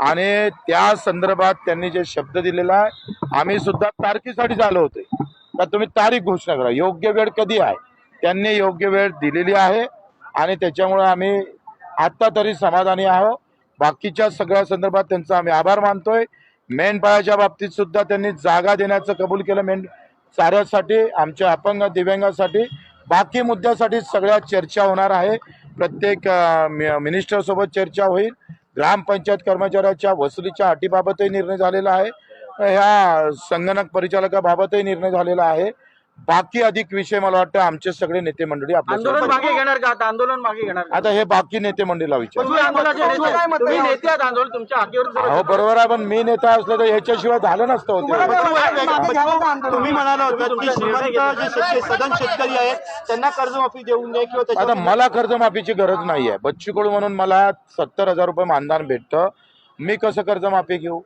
आणि त्या संदर्भात त्यांनी जे शब्द दिलेला आहे आम्ही सुद्धा तारखेसाठी आलो होते. का तुम्ही तारीख घोषणा करा. योग्य वेळ कधी आहे? त्यांनी योग्य वेळ दिलेली आहे आणि त्याच्यामुळे आम्ही आत्ता तरी समाधानी आहोत. बाकीच्या सगळ्या संदर्भात त्यांचा आम्ही आभार मानतोय. मेंढपाळाच्या बाबतीत सुद्धा त्यांनी जागा देण्याचं कबूल केलं. मेंढ चाऱ्यासाठी आमच्या अपंग दिव्यांगासाठी बाकी मुद्द्यासाठी सगळ्या चर्चा होणार आहे. प्रत्येक मिनिस्टरसोबत चर्चा होईल. ग्रामपंचायत कर्मचाऱ्याच्या वसुलीच्या अटीबाबतही निर्णय झालेला आहे. ह्या संगणक परिचालकाबाबतही निर्णय झालेला आहे. बाकी अधिक विषय मला वाटतं आमचे सगळे नेते मंडळी आंदोलन आपल्या मागे घेणार का आता? आंदोलन मागे घेणार का? आता हे बाकी नेते मंडळीला विचार. तुम्ही आंदोलनाचे नेते- तुम्ही नेते आहात आंदोलन तुमच्या हातीवर जर- हो बरोबर आहे पण मी नेता असलं तर याच्याशिवाय झालं नसतं होते. तुम्ही म्हणाला होता की श्रीमंत जे शेतकरी सदन शेतकरी आहेत त्यांना कर्जमाफी देऊ नये किंवा आता मला कर्जमाफीची गरज नाही आहे बच्चू कडू म्हणून मला सत्तर हजार रुपये मानधन भेटतं. मी कसं कर्जमाफी घेऊ?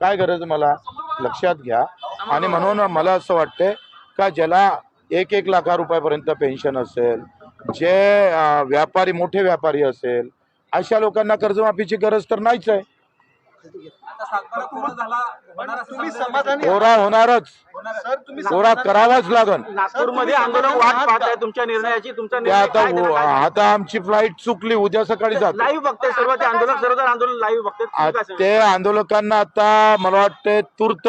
काय गरज मला? लक्षात घ्या. आणि म्हणून मला असं वाटतंय का ज्याला एक एक लाखा रुपयापर्यंत पेन्शन असेल जे व्यापारी मोठे व्यापारी असेल अशा लोकांना कर्जमाफीची गरज तर नाहीच आहे. तुम्ही समाधानी कोरा होणारच. सर तुम्ही कोरा करावाच लागन. नागपूरमध्ये आंदोलन वाट पाहत आहे तुमच्या निर्णयाची तुमचा ते निर्णय आता काय? आता आमची फ्लाईट चुकली उद्या सकाळी जातो. लाईव्ह बघते सर्व ते आंदोलक सर्व आंदोलन लाईव्ह बघते ते आंदोलकांना आता मला वाटते तूर्त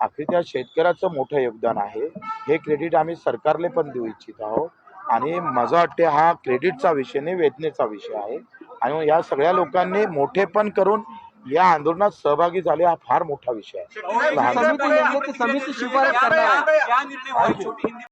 आखरी त्या शेतकऱ्याचं मोठं योगदान आहे. हे क्रेडिट आम्ही सरकारला पण देऊ इच्छित आहोत. आणि माझं वाटते हा क्रेडिटचा विषय नाही वेदनेचा विषय आहे. आणि मग या सगळ्या लोकांनी मोठेपण करून या आंदोलनात सहभागी झाले हा फार मोठा विषय आहे.